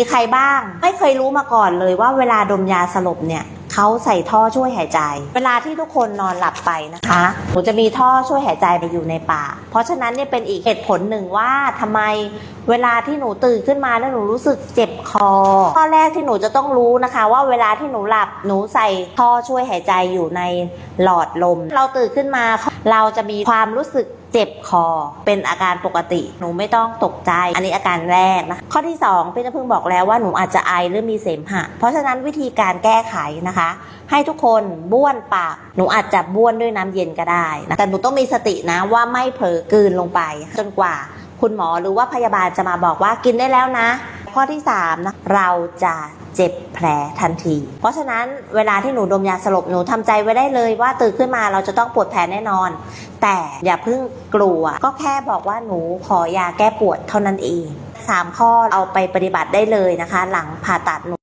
มีใครบ้าง ไม่เคยรู้มาก่อนเลยว่าเวลาดมยาสลบเนี่ยเขาใส่ท่อช่วยหายใจ เวลาที่ทุกคนนอนหลับไปนะคะหนูจะมีท่อช่วยหายใจไปอยู่ในปากเพราะฉะนั้นเนี่ยเป็นอีกเหตุผลหนึ่งว่าทำไมเวลาที่หนูตื่นขึ้นมาแล้วหนูรู้สึกเจ็บคอ ข้อแรกที่หนูจะต้องรู้นะคะ ว่าเวลาที่หนูหลับหนูใส่ท่อช่วยหายใจอยู่ในหลอดลม เราตื่นขึ้นมาเราจะมีความรู้สึก เจ็บคอ เป็นอาการปกติ หนูไม่ต้องตกใจ อันนี้อาการแรกนะ ข้อที่ 2 พี่น้ำพึ่งบอกแล้วว่าหนูอาจจะไอหรือมีเสมหะ เพราะฉะนั้นวิธีการแก้ไขนะคะ ให้ทุกคนบ้วนปาก หนูอาจจะบ้วนด้วยน้ำเย็นก็ได้นะแต่หนูต้องมีสตินะว่าไม่เผลอกลืนลงไป จนกว่า คุณหมอหรือว่าพยาบาลจะมาบอกว่ากินได้แล้วนะ ข้อที่3นะเราจะเจ็บแผลทันที เพราะฉะนั้นเวลาที่หนูดมยาสลบหนูทำใจไว้ได้เลยว่าตื่นขึ้นมาเราจะต้องปวดแผลแน่นอน แต่อย่าเพิ่งกลัว ก็แค่บอกว่าหนูขอยาแก้ปวดเท่านั้นเอง 3 ข้อเอาไปปฏิบัติได้เลยนะคะ หลังผ่าตัดหนู